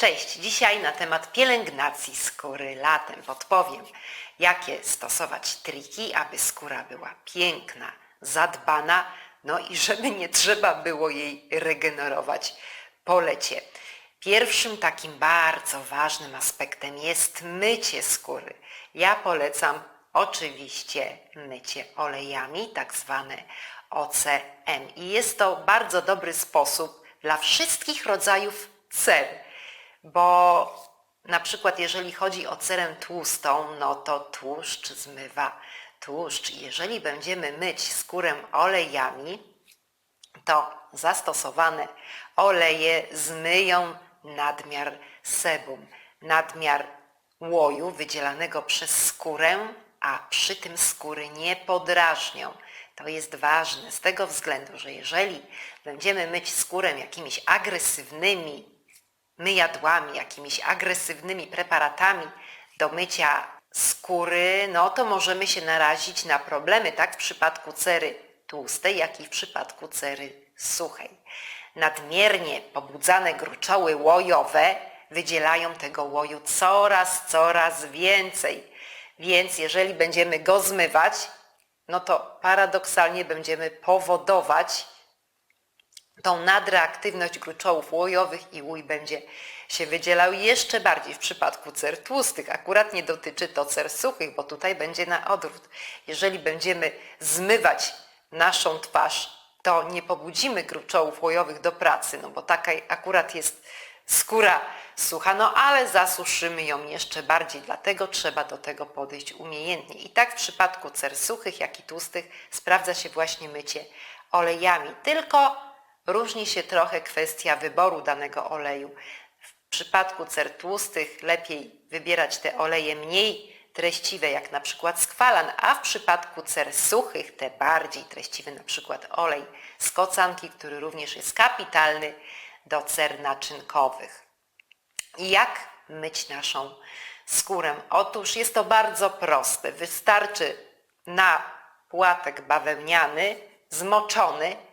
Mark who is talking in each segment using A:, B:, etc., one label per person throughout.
A: Cześć, dzisiaj na temat pielęgnacji skóry latem podpowiem, jakie stosować triki, aby skóra była piękna, zadbana, no i żeby nie trzeba było jej regenerować po lecie. Pierwszym takim bardzo ważnym aspektem jest mycie skóry. Ja polecam oczywiście mycie olejami, tak zwane OCM. I jest to bardzo dobry sposób dla wszystkich rodzajów cer bo na przykład jeżeli chodzi o cerę tłustą, no to tłuszcz zmywa tłuszcz. Jeżeli będziemy myć skórę olejami, to zastosowane oleje zmyją nadmiar sebum, nadmiar łoju wydzielanego przez skórę, a przy tym skóry nie podrażnią. To jest ważne z tego względu, że jeżeli będziemy myć skórę jakimiś agresywnymi myjadłami, jakimiś agresywnymi preparatami do mycia skóry, no to możemy się narazić na problemy, tak w przypadku cery tłustej, jak i w przypadku cery suchej. Nadmiernie pobudzane gruczoły łojowe wydzielają tego łoju coraz, coraz więcej. Więc jeżeli będziemy go zmywać, no to paradoksalnie będziemy powodować tą nadreaktywność gruczołów łojowych i łój będzie się wydzielał jeszcze bardziej w przypadku cer tłustych. Akurat nie dotyczy to cer suchych, bo tutaj będzie na odwrót. Jeżeli będziemy zmywać naszą twarz, to nie pobudzimy gruczołów łojowych do pracy, no bo taka akurat jest skóra sucha, no ale zasuszymy ją jeszcze bardziej, dlatego trzeba do tego podejść umiejętnie. I tak w przypadku cer suchych, jak i tłustych sprawdza się właśnie mycie olejami. Tylko Różni się trochę kwestia wyboru danego oleju. W przypadku cer tłustych lepiej wybierać te oleje mniej treściwe, jak na przykład skwalan, a w przypadku cer suchych te bardziej treściwe, na przykład olej z kocanki, który również jest kapitalny do cer naczynkowych. Jak myć naszą skórę? Otóż jest to bardzo proste. Wystarczy na płatek bawełniany zmoczony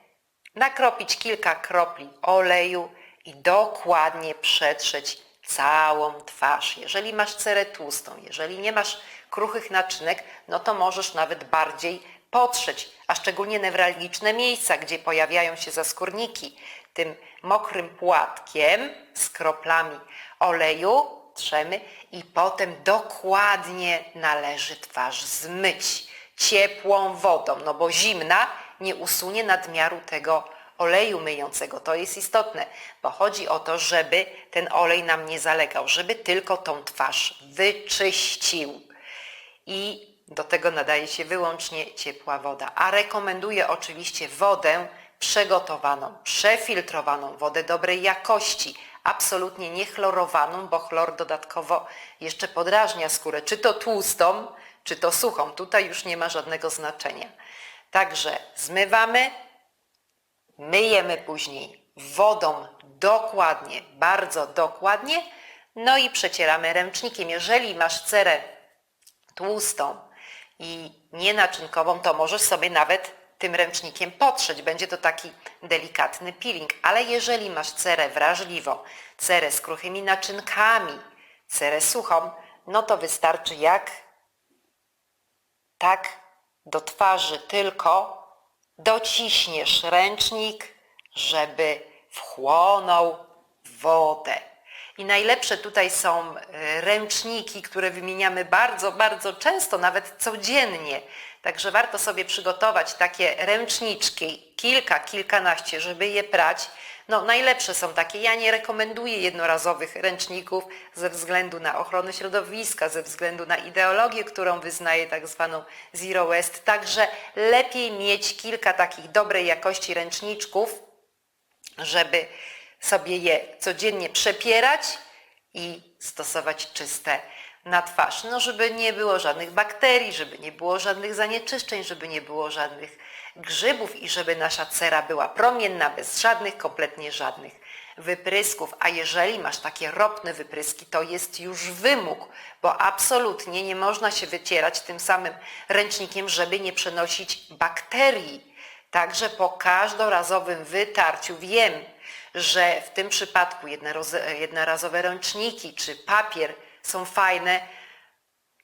A: nakropić kilka kropli oleju i dokładnie przetrzeć całą twarz. Jeżeli masz cerę tłustą, jeżeli nie masz kruchych naczynek, no to możesz nawet bardziej potrzeć, a szczególnie newralgiczne miejsca, gdzie pojawiają się zaskórniki. Tym mokrym płatkiem z kroplami oleju trzemy i potem dokładnie należy twarz zmyć ciepłą wodą, no bo zimna nie usunie nadmiaru tego oleju myjącego. To jest istotne, bo chodzi o to, żeby ten olej nam nie zalegał, żeby tylko tą twarz wyczyścił. I do tego nadaje się wyłącznie ciepła woda. A rekomenduję oczywiście wodę przegotowaną, przefiltrowaną, wodę dobrej jakości, absolutnie niechlorowaną, bo chlor dodatkowo jeszcze podrażnia skórę, czy to tłustą, czy to suchą. Tutaj już nie ma żadnego znaczenia. Także zmywamy, myjemy później wodą dokładnie, bardzo dokładnie, no i przecieramy ręcznikiem. Jeżeli masz cerę tłustą i nienaczynkową, to możesz sobie nawet tym ręcznikiem potrzeć. Będzie to taki delikatny peeling. Ale jeżeli masz cerę wrażliwą, cerę z kruchymi naczynkami, cerę suchą, no to wystarczy jak tak do twarzy tylko dociśniesz ręcznik, żeby wchłonął wodę. I najlepsze tutaj są e, ręczniki, które wymieniamy bardzo, bardzo często, nawet codziennie. Także warto sobie przygotować takie ręczniczki, kilka, kilkanaście, żeby je prać no, najlepsze są takie. Ja nie rekomenduję jednorazowych ręczników ze względu na ochronę środowiska, ze względu na ideologię, którą wyznaję, tak zwaną Zero Waste. Także lepiej mieć kilka takich dobrej jakości ręczniczków, żeby sobie je codziennie przepierać i stosować czyste na twarz. No, żeby nie było żadnych bakterii, żeby nie było żadnych zanieczyszczeń, żeby nie było żadnych grzybów i żeby nasza cera była promienna, bez żadnych, kompletnie żadnych wyprysków. A jeżeli masz takie ropne wypryski, to jest już wymóg, bo absolutnie nie można się wycierać tym samym ręcznikiem, żeby nie przenosić bakterii. Także po każdorazowym wytarciu wiem, że w tym przypadku jednorazowe ręczniki czy papier są fajne,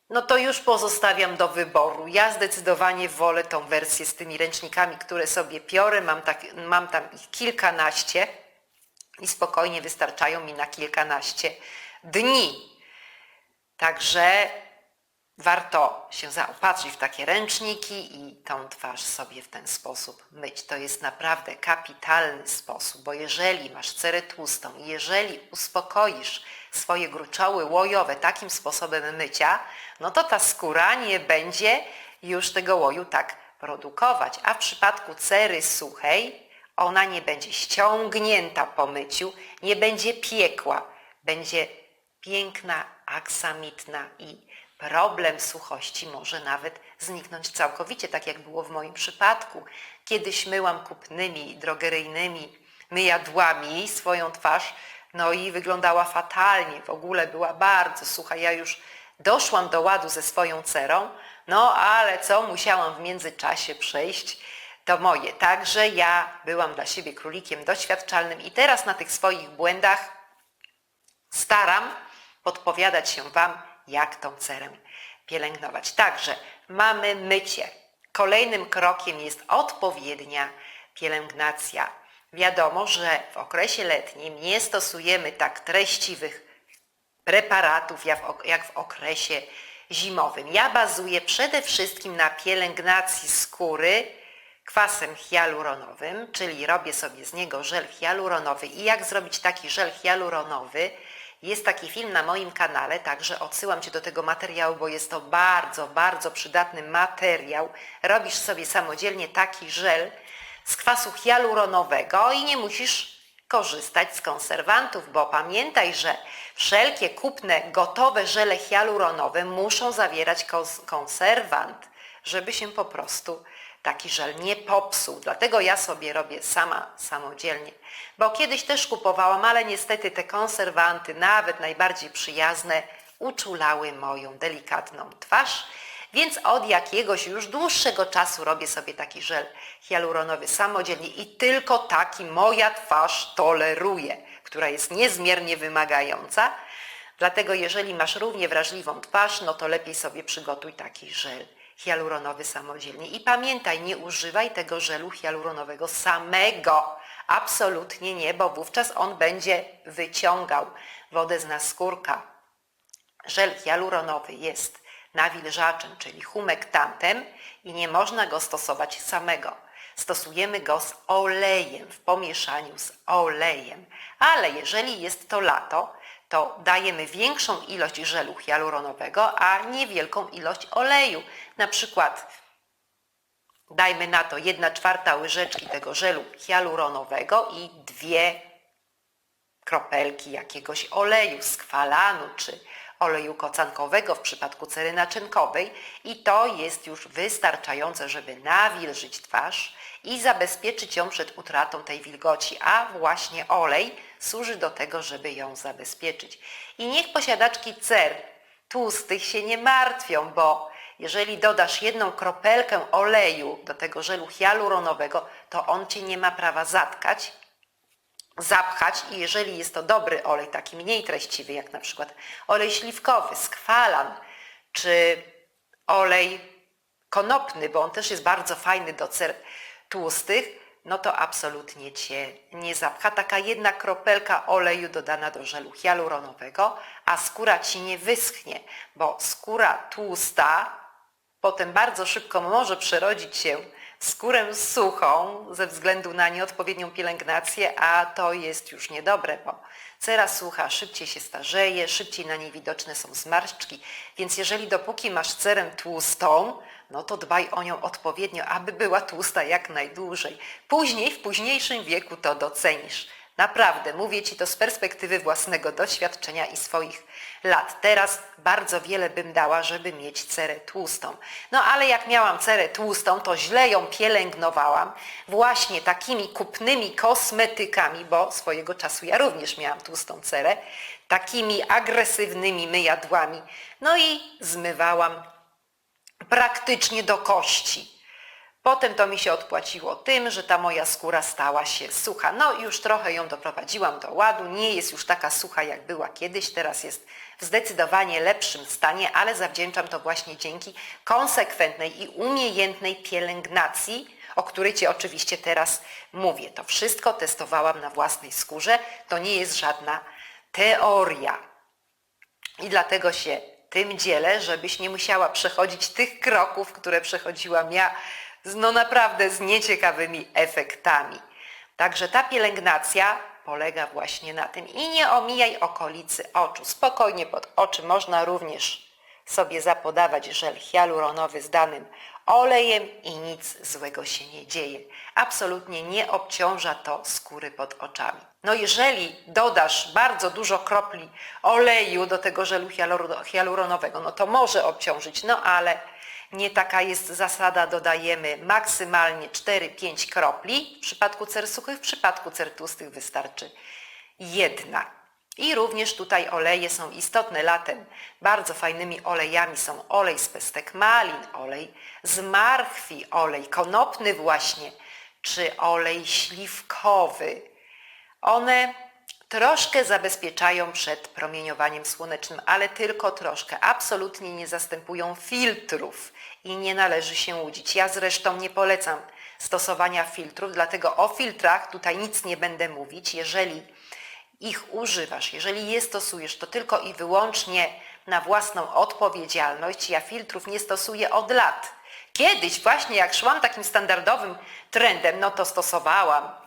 A: no to już pozostawiam do wyboru. Ja zdecydowanie wolę tą wersję z tymi ręcznikami, które sobie piorę. Mam, tak, mam tam ich kilkanaście i spokojnie wystarczają mi na kilkanaście dni. Także warto się zaopatrzyć w takie ręczniki i tą twarz sobie w ten sposób myć. To jest naprawdę kapitalny sposób, bo jeżeli masz cerę tłustą i jeżeli uspokoisz swoje gruczoły łojowe takim sposobem mycia, no to ta skóra nie będzie już tego łoju tak produkować. A w przypadku cery suchej ona nie będzie ściągnięta po myciu, nie będzie piekła, będzie piękna, aksamitna i problem suchości może nawet zniknąć całkowicie, tak jak było w moim przypadku. Kiedyś myłam kupnymi, drogeryjnymi myjadłami swoją twarz, no i wyglądała fatalnie, w ogóle była bardzo sucha. Ja już doszłam do ładu ze swoją cerą, no ale co musiałam w międzyczasie przejść, to moje. Także ja byłam dla siebie królikiem doświadczalnym i teraz na tych swoich błędach staram podpowiadać się Wam, jak tą cerę pielęgnować. Także mamy mycie. Kolejnym krokiem jest odpowiednia pielęgnacja. Wiadomo, że w okresie letnim nie stosujemy tak treściwych preparatów jak w, okresie zimowym. Ja bazuję przede wszystkim na pielęgnacji skóry kwasem hialuronowym, czyli robię sobie z niego żel hialuronowy. I jak zrobić taki żel hialuronowy? Jest taki film na moim kanale, także odsyłam Cię do tego materiału, bo jest to bardzo, bardzo przydatny materiał. Robisz sobie samodzielnie taki żel z kwasu hialuronowego i nie musisz korzystać z konserwantów, bo pamiętaj, że wszelkie kupne gotowe żele hialuronowe muszą zawierać kons- konserwant, żeby się po prostu taki żel nie popsuł. Dlatego ja sobie robię sama, samodzielnie. Bo kiedyś też kupowałam, ale niestety te konserwanty, nawet najbardziej przyjazne, uczulały moją delikatną twarz. Więc od jakiegoś już dłuższego czasu robię sobie taki żel hialuronowy samodzielnie i tylko taki moja twarz toleruje, która jest niezmiernie wymagająca. Dlatego jeżeli masz równie wrażliwą twarz, no to lepiej sobie przygotuj taki żel hialuronowy samodzielnie. I pamiętaj, nie używaj tego żelu hialuronowego samego. Absolutnie nie, bo wówczas on będzie wyciągał wodę z naskórka. Żel hialuronowy jest nawilżaczem, czyli humektantem i nie można go stosować samego. Stosujemy go z olejem, w pomieszaniu z olejem. Ale jeżeli jest to lato, to dajemy większą ilość żelu hialuronowego, a niewielką ilość oleju. Na przykład dajmy na to 1 czwarta łyżeczki tego żelu hialuronowego i dwie kropelki jakiegoś oleju z kwalanu czy oleju kocankowego w przypadku cery naczynkowej i to jest już wystarczające, żeby nawilżyć twarz i zabezpieczyć ją przed utratą tej wilgoci, a właśnie olej służy do tego, żeby ją zabezpieczyć. I niech posiadaczki cer tłustych się nie martwią, bo jeżeli dodasz jedną kropelkę oleju do tego żelu hialuronowego, to on Cię nie ma prawa zatkać, zapchać i jeżeli jest to dobry olej, taki mniej treściwy, jak na przykład olej śliwkowy, skwalan, czy olej konopny, bo on też jest bardzo fajny do cer tłustych, no to absolutnie Cię nie zapcha. Taka jedna kropelka oleju dodana do żelu hialuronowego, a skóra Ci nie wyschnie, bo skóra tłusta potem bardzo szybko może przerodzić się skórę suchą ze względu na nieodpowiednią pielęgnację, a to jest już niedobre, bo cera sucha szybciej się starzeje, szybciej na niej widoczne są zmarszczki, więc jeżeli dopóki masz cerę tłustą, no to dbaj o nią odpowiednio, aby była tłusta jak najdłużej. Później, w późniejszym wieku to docenisz. Naprawdę, mówię Ci to z perspektywy własnego doświadczenia i swoich lat. Teraz bardzo wiele bym dała, żeby mieć cerę tłustą. No ale jak miałam cerę tłustą, to źle ją pielęgnowałam właśnie takimi kupnymi kosmetykami, bo swojego czasu ja również miałam tłustą cerę, takimi agresywnymi myjadłami. No i zmywałam praktycznie do kości. Potem to mi się odpłaciło tym, że ta moja skóra stała się sucha. No już trochę ją doprowadziłam do ładu. Nie jest już taka sucha, jak była kiedyś. Teraz jest w zdecydowanie lepszym stanie, ale zawdzięczam to właśnie dzięki konsekwentnej i umiejętnej pielęgnacji, o której Ci oczywiście teraz mówię. To wszystko testowałam na własnej skórze. To nie jest żadna teoria. I dlatego się tym dzielę, żebyś nie musiała przechodzić tych kroków, które przechodziłam ja, z no naprawdę z nieciekawymi efektami. Także ta pielęgnacja polega właśnie na tym. I nie omijaj okolicy oczu. Spokojnie pod oczy można również sobie zapodawać żel hialuronowy z danym olejem i nic złego się nie dzieje. Absolutnie nie obciąża to skóry pod oczami. No jeżeli dodasz bardzo dużo kropli oleju do tego żelu hialuro- hialuronowego, no to może obciążyć, no ale nie taka jest zasada, dodajemy maksymalnie 4-5 kropli. W przypadku cer suchych, w przypadku cer tłustych wystarczy jedna. I również tutaj oleje są istotne latem. Bardzo fajnymi olejami są olej z pestek malin, olej z marchwi, olej konopny właśnie, czy olej śliwkowy. One troszkę zabezpieczają przed promieniowaniem słonecznym, ale tylko troszkę. Absolutnie nie zastępują filtrów i nie należy się łudzić. Ja zresztą nie polecam stosowania filtrów, dlatego o filtrach tutaj nic nie będę mówić. Jeżeli ich używasz, jeżeli je stosujesz, to tylko i wyłącznie na własną odpowiedzialność. Ja filtrów nie stosuję od lat. Kiedyś właśnie jak szłam takim standardowym trendem, no to stosowałam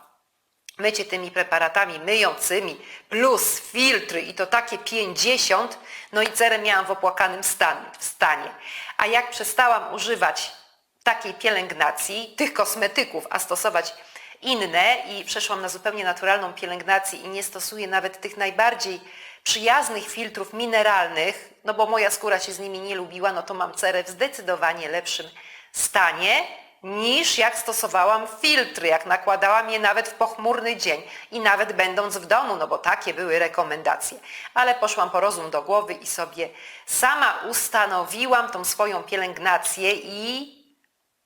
A: mycie tymi preparatami myjącymi plus filtry i to takie 50, no i cerę miałam w opłakanym stanie. A jak przestałam używać takiej pielęgnacji, tych kosmetyków, a stosować inne i przeszłam na zupełnie naturalną pielęgnację i nie stosuję nawet tych najbardziej przyjaznych filtrów mineralnych, no bo moja skóra się z nimi nie lubiła, no to mam cerę w zdecydowanie lepszym stanie niż jak stosowałam filtry, jak nakładałam je nawet w pochmurny dzień i nawet będąc w domu, no bo takie były rekomendacje. Ale poszłam po rozum do głowy i sobie sama ustanowiłam tą swoją pielęgnację i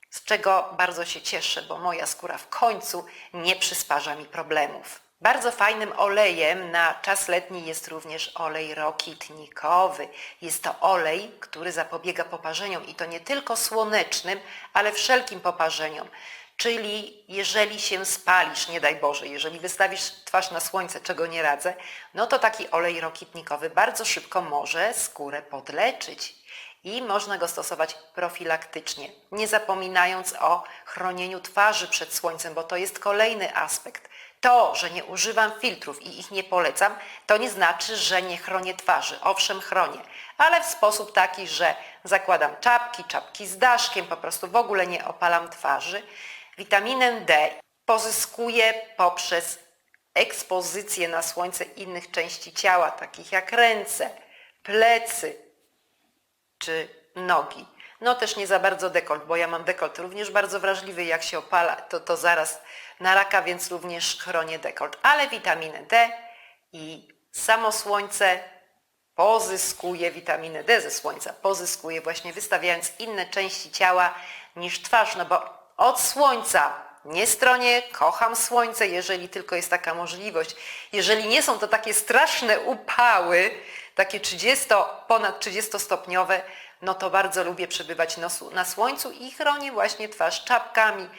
A: z czego bardzo się cieszę, bo moja skóra w końcu nie przysparza mi problemów. Bardzo fajnym olejem na czas letni jest również olej rokitnikowy. Jest to olej, który zapobiega poparzeniom i to nie tylko słonecznym, ale wszelkim poparzeniom. Czyli jeżeli się spalisz, nie daj Boże, jeżeli wystawisz twarz na słońce, czego nie radzę, no to taki olej rokitnikowy bardzo szybko może skórę podleczyć i można go stosować profilaktycznie, nie zapominając o chronieniu twarzy przed słońcem, bo to jest kolejny aspekt. To, że nie używam filtrów i ich nie polecam, to nie znaczy, że nie chronię twarzy. Owszem, chronię, ale w sposób taki, że zakładam czapki, czapki z daszkiem, po prostu w ogóle nie opalam twarzy. Witaminę D pozyskuję poprzez ekspozycję na słońce innych części ciała, takich jak ręce, plecy, czy nogi. No też nie za bardzo dekolt, bo ja mam dekolt również bardzo wrażliwy, jak się opala, to, to zaraz na raka, więc również chronię dekolt. Ale witaminę D i samo słońce pozyskuje witaminę D ze słońca, pozyskuje właśnie wystawiając inne części ciała niż twarz, no bo od słońca nie stronie, kocham słońce, jeżeli tylko jest taka możliwość. Jeżeli nie są to takie straszne upały, takie 30, ponad 30 stopniowe, no to bardzo lubię przebywać na słońcu i chronię właśnie twarz czapkami,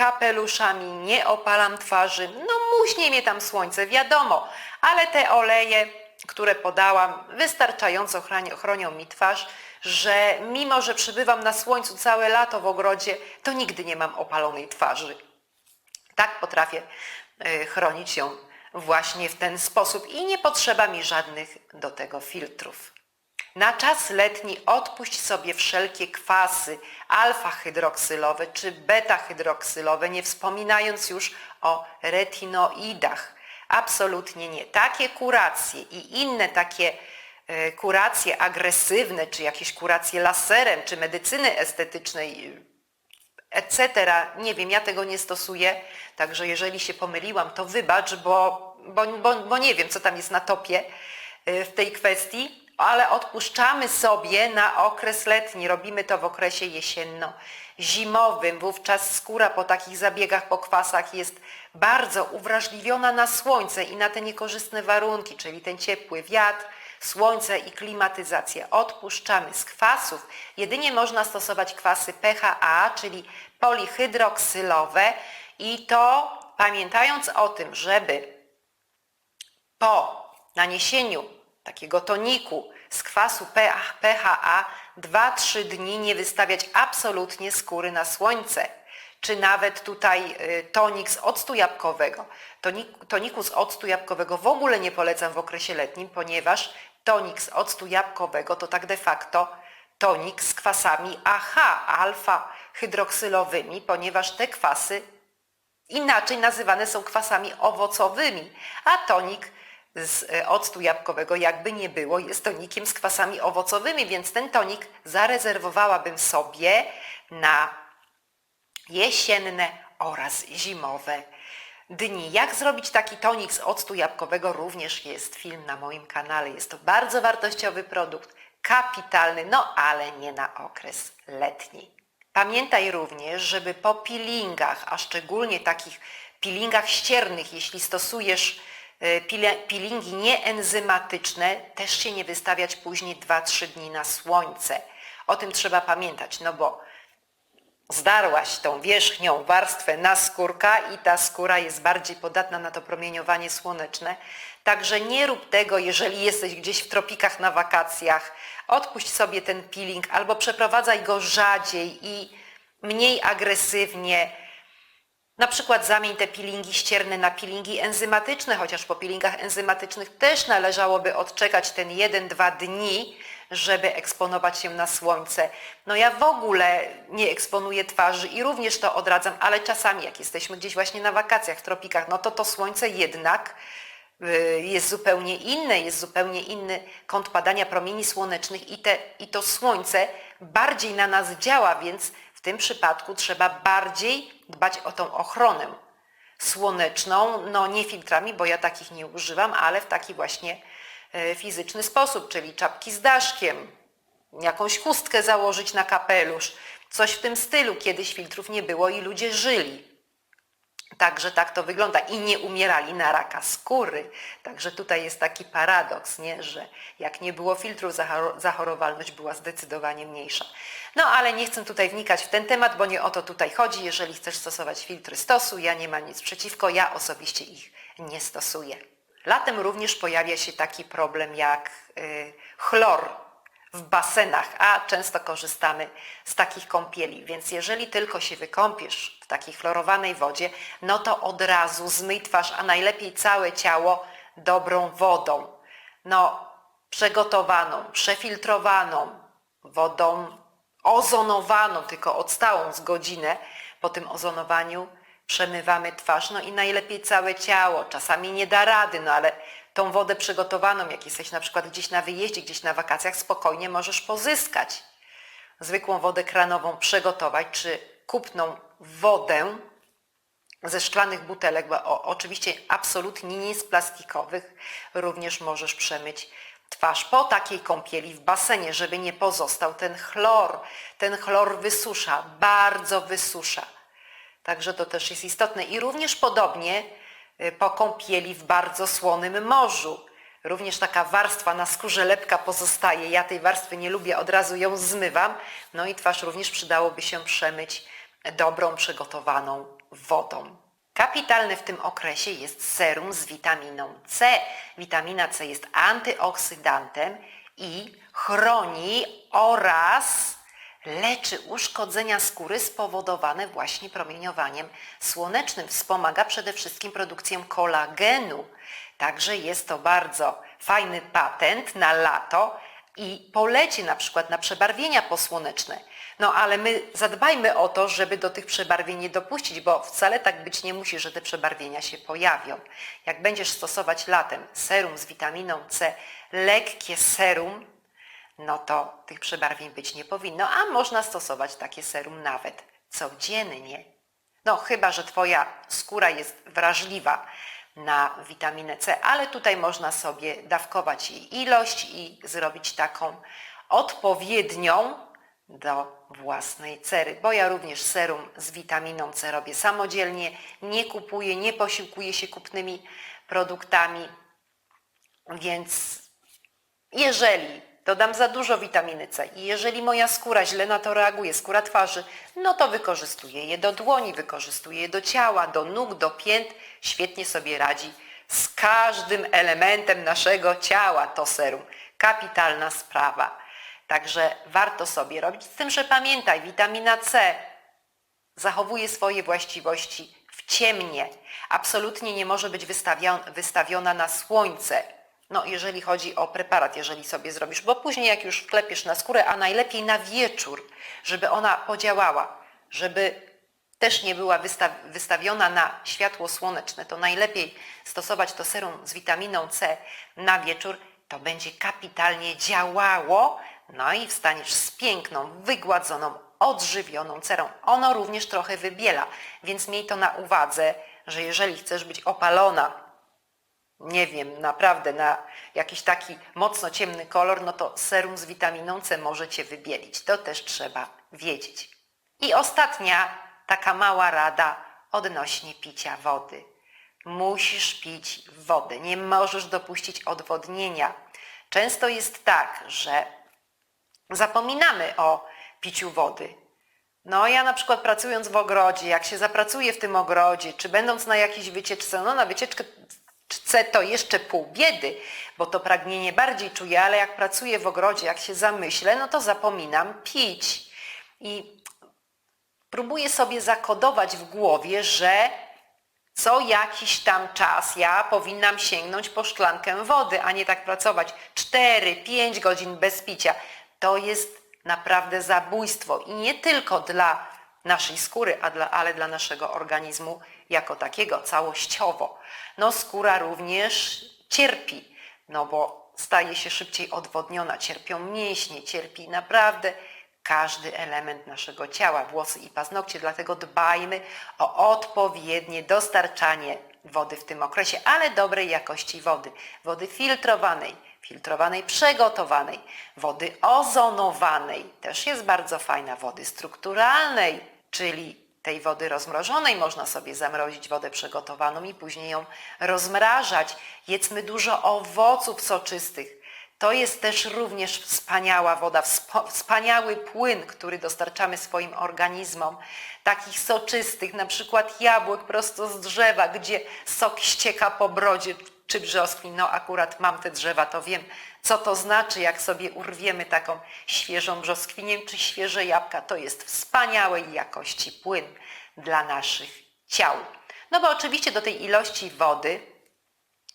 A: kapeluszami, nie opalam twarzy. No muśnie mnie tam słońce, wiadomo, ale te oleje, które podałam, wystarczająco chronią mi twarz, że mimo, że przebywam na słońcu całe lato w ogrodzie, to nigdy nie mam opalonej twarzy. Tak potrafię e, chronić ją właśnie w ten sposób i nie potrzeba mi żadnych do tego filtrów. Na czas letni odpuść sobie wszelkie kwasy alfa-hydroksylowe czy beta-hydroksylowe, nie wspominając już o retinoidach. Absolutnie nie. Takie kuracje i inne takie e, kuracje agresywne, czy jakieś kuracje laserem, czy medycyny estetycznej, etc. Nie wiem, ja tego nie stosuję, także jeżeli się pomyliłam, to wybacz, bo, bo, bo, bo nie wiem, co tam jest na topie y, w tej kwestii. Ale odpuszczamy sobie na okres letni. Robimy to w okresie jesienno-zimowym. Wówczas skóra po takich zabiegach, po kwasach jest bardzo uwrażliwiona na słońce i na te niekorzystne warunki, czyli ten ciepły wiatr, słońce i klimatyzację. Odpuszczamy z kwasów. Jedynie można stosować kwasy PHA, czyli polihydroksylowe i to pamiętając o tym, żeby po naniesieniu takiego toniku z kwasu PHA 2-3 dni nie wystawiać absolutnie skóry na słońce. Czy nawet tutaj y, tonik z octu jabłkowego. Tonik, toniku z octu jabłkowego w ogóle nie polecam w okresie letnim, ponieważ tonik z octu jabłkowego to tak de facto tonik z kwasami AH, alfa hydroksylowymi, ponieważ te kwasy inaczej nazywane są kwasami owocowymi, a tonik z e, octu jabłkowego, jakby nie było, jest tonikiem z kwasami owocowymi, więc ten tonik zarezerwowałabym sobie na jesienne oraz zimowe dni. Jak zrobić taki tonik z octu jabłkowego? Również jest film na moim kanale. Jest to bardzo wartościowy produkt, kapitalny, no ale nie na okres letni. Pamiętaj również, żeby po peelingach, a szczególnie takich peelingach ściernych, jeśli stosujesz peelingi nieenzymatyczne, też się nie wystawiać później 2-3 dni na słońce. O tym trzeba pamiętać, no bo zdarłaś tą wierzchnią warstwę naskórka i ta skóra jest bardziej podatna na to promieniowanie słoneczne. Także nie rób tego, jeżeli jesteś gdzieś w tropikach na wakacjach. Odpuść sobie ten peeling albo przeprowadzaj go rzadziej i mniej agresywnie. Na przykład zamień te peelingi ścierne na peelingi enzymatyczne, chociaż po peelingach enzymatycznych też należałoby odczekać ten 1-2 dni, żeby eksponować się na słońce. No ja w ogóle nie eksponuję twarzy i również to odradzam, ale czasami jak jesteśmy gdzieś właśnie na wakacjach w tropikach, no to to słońce jednak y, jest zupełnie inne, jest zupełnie inny kąt padania promieni słonecznych i, te, i to słońce bardziej na nas działa, więc w tym przypadku trzeba bardziej dbać o tą ochronę słoneczną, no nie filtrami, bo ja takich nie używam, ale w taki właśnie e, fizyczny sposób, czyli czapki z daszkiem, jakąś chustkę założyć na kapelusz, coś w tym stylu. Kiedyś filtrów nie było i ludzie żyli. Także tak to wygląda i nie umierali na raka skóry. Także tutaj jest taki paradoks, nie? że jak nie było filtrów, zachorowalność była zdecydowanie mniejsza. No ale nie chcę tutaj wnikać w ten temat, bo nie o to tutaj chodzi. Jeżeli chcesz stosować filtry, stosuj. Ja nie mam nic przeciwko, ja osobiście ich nie stosuję. Latem również pojawia się taki problem jak yy, chlor w basenach, a często korzystamy z takich kąpieli. Więc jeżeli tylko się wykąpiesz w takiej chlorowanej wodzie, no to od razu zmyj twarz, a najlepiej całe ciało dobrą wodą. No, przygotowaną, przefiltrowaną, wodą ozonowaną, tylko odstałą z godzinę po tym ozonowaniu przemywamy twarz, no i najlepiej całe ciało. Czasami nie da rady, no ale tą wodę przygotowaną, jak jesteś na przykład gdzieś na wyjeździe, gdzieś na wakacjach, spokojnie możesz pozyskać. Zwykłą wodę kranową przygotować, czy kupną wodę ze szklanych butelek, bo o, oczywiście absolutnie nie z plastikowych, również możesz przemyć twarz po takiej kąpieli w basenie, żeby nie pozostał ten chlor. Ten chlor wysusza, bardzo wysusza. Także to też jest istotne. I również podobnie po kąpieli w bardzo słonym morzu. Również taka warstwa na skórze lepka pozostaje. Ja tej warstwy nie lubię, od razu ją zmywam. No i twarz również przydałoby się przemyć dobrą, przygotowaną wodą. Kapitalny w tym okresie jest serum z witaminą C. Witamina C jest antyoksydantem i chroni oraz leczy uszkodzenia skóry spowodowane właśnie promieniowaniem słonecznym. Wspomaga przede wszystkim produkcję kolagenu. Także jest to bardzo fajny patent na lato i poleci na przykład na przebarwienia posłoneczne. No ale my zadbajmy o to, żeby do tych przebarwień nie dopuścić, bo wcale tak być nie musi, że te przebarwienia się pojawią. Jak będziesz stosować latem serum z witaminą C, lekkie serum, no to tych przebarwień być nie powinno, a można stosować takie serum nawet codziennie. No chyba, że Twoja skóra jest wrażliwa na witaminę C, ale tutaj można sobie dawkować jej ilość i zrobić taką odpowiednią do własnej cery, bo ja również serum z witaminą C robię samodzielnie, nie kupuję, nie posiłkuję się kupnymi produktami, więc jeżeli dodam za dużo witaminy C i jeżeli moja skóra źle na to reaguje, skóra twarzy, no to wykorzystuję je do dłoni, wykorzystuję je do ciała, do nóg, do pięt. Świetnie sobie radzi z każdym elementem naszego ciała to serum. Kapitalna sprawa. Także warto sobie robić. Z tym, że pamiętaj, witamina C zachowuje swoje właściwości w ciemnie. Absolutnie nie może być wystawion- wystawiona na słońce. No, jeżeli chodzi o preparat, jeżeli sobie zrobisz, bo później jak już wklepiesz na skórę, a najlepiej na wieczór, żeby ona podziałała, żeby też nie była wysta- wystawiona na światło słoneczne, to najlepiej stosować to serum z witaminą C na wieczór, to będzie kapitalnie działało, no i wstaniesz z piękną, wygładzoną, odżywioną cerą. Ono również trochę wybiela, więc miej to na uwadze, że jeżeli chcesz być opalona, nie wiem, naprawdę na jakiś taki mocno ciemny kolor, no to serum z witaminą C może Cię wybielić. To też trzeba wiedzieć. I ostatnia taka mała rada odnośnie picia wody. Musisz pić wodę, nie możesz dopuścić odwodnienia. Często jest tak, że zapominamy o piciu wody. No ja na przykład pracując w ogrodzie, jak się zapracuję w tym ogrodzie, czy będąc na jakiejś wycieczce, no na wycieczkę to jeszcze pół biedy, bo to pragnienie bardziej czuję, ale jak pracuję w ogrodzie, jak się zamyślę, no to zapominam pić. I próbuję sobie zakodować w głowie, że co jakiś tam czas ja powinnam sięgnąć po szklankę wody, a nie tak pracować 4-5 godzin bez picia. To jest naprawdę zabójstwo i nie tylko dla naszej skóry, ale dla naszego organizmu jako takiego całościowo. No skóra również cierpi, no bo staje się szybciej odwodniona, cierpią mięśnie, cierpi naprawdę każdy element naszego ciała, włosy i paznokcie, dlatego dbajmy o odpowiednie dostarczanie wody w tym okresie, ale dobrej jakości wody, wody filtrowanej, filtrowanej przegotowanej, wody ozonowanej, też jest bardzo fajna, wody strukturalnej, czyli tej wody rozmrożonej można sobie zamrozić wodę przygotowaną i później ją rozmrażać. Jedzmy dużo owoców soczystych. To jest też również wspaniała woda, wspaniały płyn, który dostarczamy swoim organizmom. Takich soczystych, na przykład jabłek prosto z drzewa, gdzie sok ścieka po brodzie czy brzoskwin. No akurat mam te drzewa, to wiem, co to znaczy, jak sobie urwiemy taką świeżą brzoskwinię czy świeże jabłka. To jest wspaniałej jakości płyn dla naszych ciał. No bo oczywiście do tej ilości wody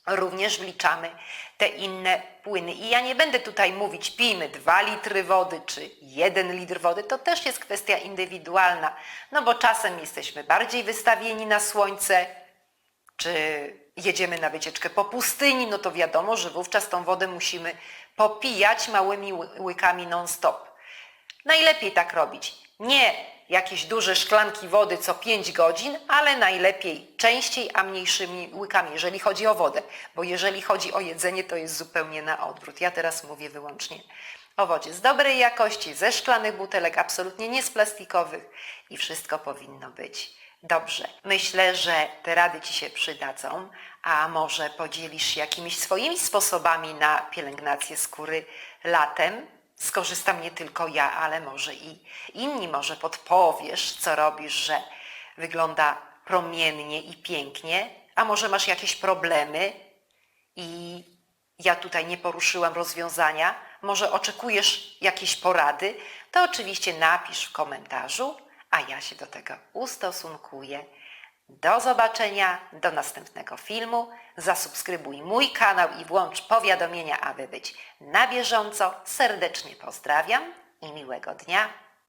A: również wliczamy te inne płyny. I ja nie będę tutaj mówić pijmy 2 litry wody czy 1 litr wody, to też jest kwestia indywidualna, no bo czasem jesteśmy bardziej wystawieni na słońce, czy jedziemy na wycieczkę po pustyni, no to wiadomo, że wówczas tą wodę musimy popijać małymi łykami non-stop. Najlepiej tak robić. Nie jakieś duże szklanki wody co 5 godzin, ale najlepiej częściej, a mniejszymi łykami, jeżeli chodzi o wodę. Bo jeżeli chodzi o jedzenie, to jest zupełnie na odwrót. Ja teraz mówię wyłącznie o wodzie z dobrej jakości, ze szklanych butelek, absolutnie nie z plastikowych i wszystko powinno być Dobrze, myślę, że te rady Ci się przydadzą, a może podzielisz się jakimiś swoimi sposobami na pielęgnację skóry latem? Skorzystam nie tylko ja, ale może i inni, może podpowiesz, co robisz, że wygląda promiennie i pięknie, a może masz jakieś problemy? I ja tutaj nie poruszyłam rozwiązania, może oczekujesz jakieś porady, to oczywiście napisz w komentarzu, a ja się do tego ustosunkuję. Do zobaczenia, do następnego filmu. Zasubskrybuj mój kanał i włącz powiadomienia, aby być na bieżąco. Serdecznie pozdrawiam i miłego dnia.